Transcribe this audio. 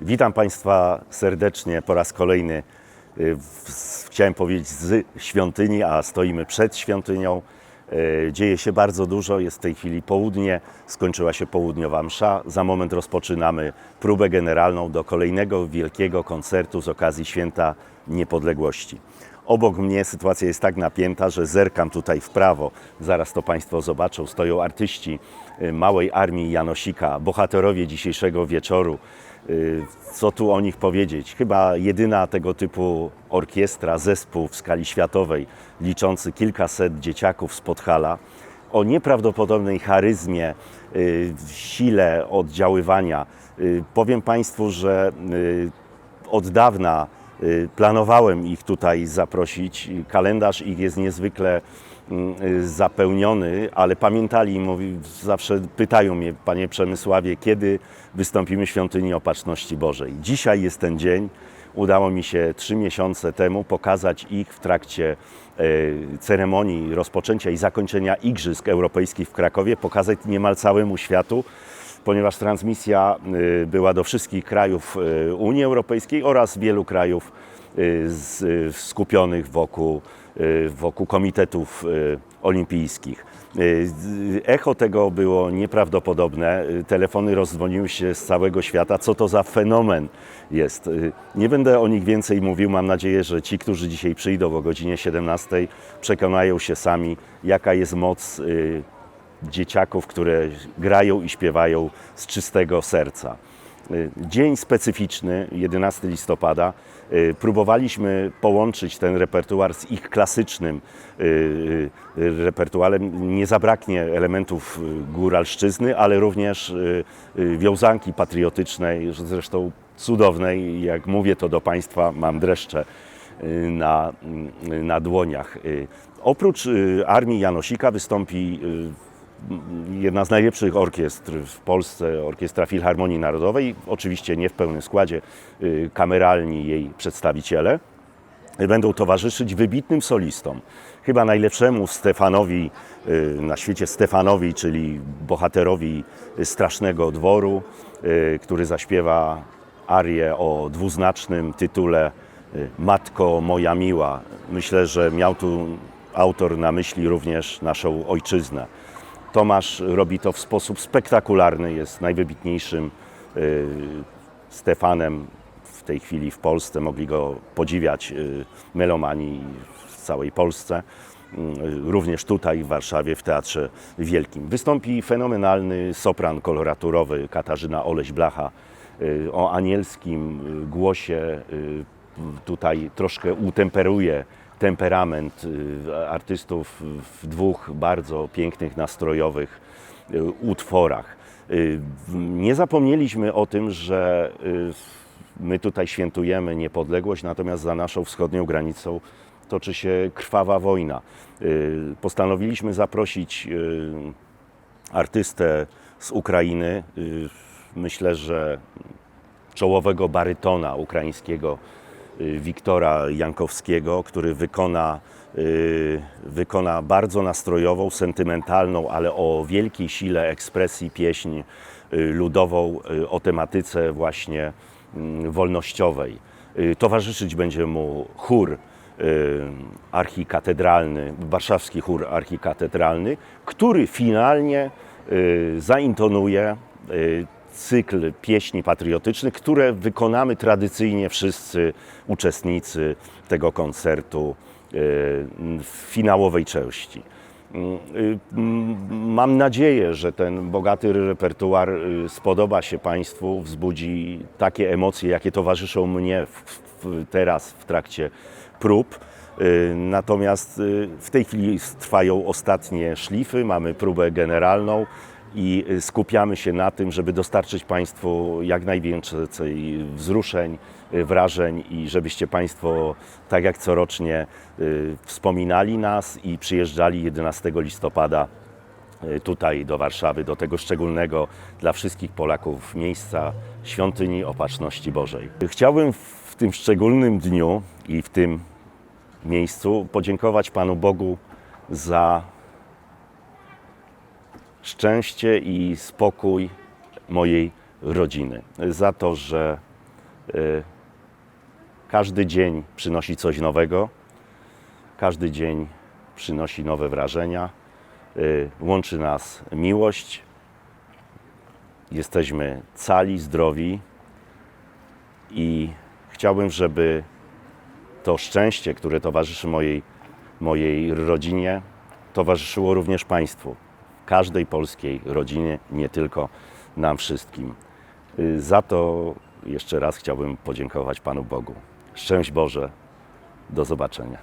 Witam Państwa serdecznie po raz kolejny. y, Chciałem powiedzieć z świątyni, a stoimy przed świątynią. Y, Dzieje się bardzo dużo, jest w tej chwili południe, skończyła się południowa msza. Za moment rozpoczynamy próbę generalną do kolejnego wielkiego koncertu z okazji Święta Niepodległości. Obok mnie sytuacja jest tak napięta, że zerkam tutaj w prawo. Zaraz to Państwo zobaczą. Stoją artyści y, małej armii Janosika, bohaterowie dzisiejszego wieczoru. Y, Co tu o nich powiedzieć? Chyba jedyna tego typu orkiestra, zespół w skali światowej, liczący kilkaset dzieciaków z Podhala, o nieprawdopodobnej charyzmie, y, sile oddziaływania. Y, Powiem Państwu, że od dawna planowałem ich tutaj zaprosić. Kalendarz ich jest niezwykle mm, y, zapełniony, ale pamiętali mówi, zawsze pytają mnie, Panie Przemysławie, kiedy wystąpimy w Świątyni Opatrzności Bożej. Dzisiaj jest ten dzień. Udało mi się trzy miesiące temu pokazać ich w trakcie e, ceremonii rozpoczęcia i zakończenia Igrzysk Europejskich w Krakowie, pokazać niemal całemu światu ponieważ transmisja y, była do wszystkich krajów y, Unii Europejskiej oraz wielu krajów y, skupionych wokół, wokół komitetów olimpijskich. Echo tego było nieprawdopodobne. Telefony rozdzwoniły się z całego świata. Co to za fenomen jest? Nie będę o nich więcej mówił. Mam nadzieję, że ci, którzy dzisiaj przyjdą o godzinie 17, przekonają się sami, jaka jest moc dzieciaków, które grają i śpiewają z czystego serca. Y, Dzień specyficzny, 11 listopada. Y, Próbowaliśmy połączyć ten repertuar z ich klasycznym y, repertuarem. Nie zabraknie elementów góralszczyzny, ale również wiązanki patriotycznej, zresztą cudownej. Jak mówię to do Państwa, mam dreszcze na, na dłoniach. Oprócz Armii Janosika wystąpi jedna z najlepszych orkiestr w Polsce, Orkiestra Filharmonii Narodowej, oczywiście nie w pełnym składzie, y, kameralni jej przedstawiciele. Będą towarzyszyć wybitnym solistom. Chyba najlepszemu Stefanowi y, na świecie Stefanowi, czyli bohaterowi Strasznego Dworu, y, który zaśpiewa arię o dwuznacznym tytule Matko moja miła. Myślę, że miał tu autor na myśli również naszą ojczyznę. Tomasz robi to w sposób spektakularny, jest najwybitniejszym y, Stefanem w tej chwili w Polsce. Mogli go podziwiać y, melomani w całej Polsce. Y, Również tutaj w Warszawie w Teatrze Wielkim. Wystąpi fenomenalny sopran koloraturowy Katarzyna Oleś-Blacha o anielskim głosie. Tutaj troszkę utemperuje temperament y, artystów w dwóch bardzo pięknych, nastrojowych y, utworach. Y, Nie zapomnieliśmy o tym, że my tutaj świętujemy niepodległość, natomiast za naszą wschodnią granicą toczy się krwawa wojna. Postanowiliśmy zaprosić artystę z Ukrainy. Myślę, że czołowego barytona ukraińskiego Wiktora Jankowskiego, który wykona, y, wykona bardzo nastrojową, sentymentalną, ale o wielkiej sile ekspresji pieśń y, ludową y, o tematyce właśnie mm, wolnościowej. Y, Towarzyszyć będzie mu chór y, archikatedralny, warszawski chór archikatedralny, który finalnie y, zaintonuje y, cykl pieśni patriotycznych, które wykonamy tradycyjnie wszyscy uczestnicy tego koncertu y, w finałowej części. Y, mm, Mam nadzieję, że ten bogaty repertuar y, spodoba się Państwu, wzbudzi takie emocje, jakie towarzyszą mnie w, w, teraz w trakcie prób. Y, Natomiast w tej chwili trwają ostatnie szlify, mamy próbę generalną i skupiamy się na tym, żeby dostarczyć Państwu jak najwięcej wzruszeń, wrażeń i żebyście Państwo, tak jak corocznie, y, wspominali nas i przyjeżdżali 11 listopada y, tutaj do Warszawy, do tego szczególnego dla wszystkich Polaków miejsca świątyni Opatrzności Bożej. Chciałbym w tym szczególnym dniu i w tym miejscu podziękować Panu Bogu za szczęście i spokój mojej rodziny. Za to, że Y, Każdy dzień przynosi coś nowego, każdy dzień przynosi nowe wrażenia, y, łączy nas miłość, jesteśmy cali, zdrowi i chciałbym, żeby to szczęście, które towarzyszy mojej, mojej rodzinie, towarzyszyło również Państwu, każdej polskiej rodzinie, nie tylko nam wszystkim. Y, Za to jeszcze raz chciałbym podziękować Panu Bogu. Szczęść Boże, do zobaczenia.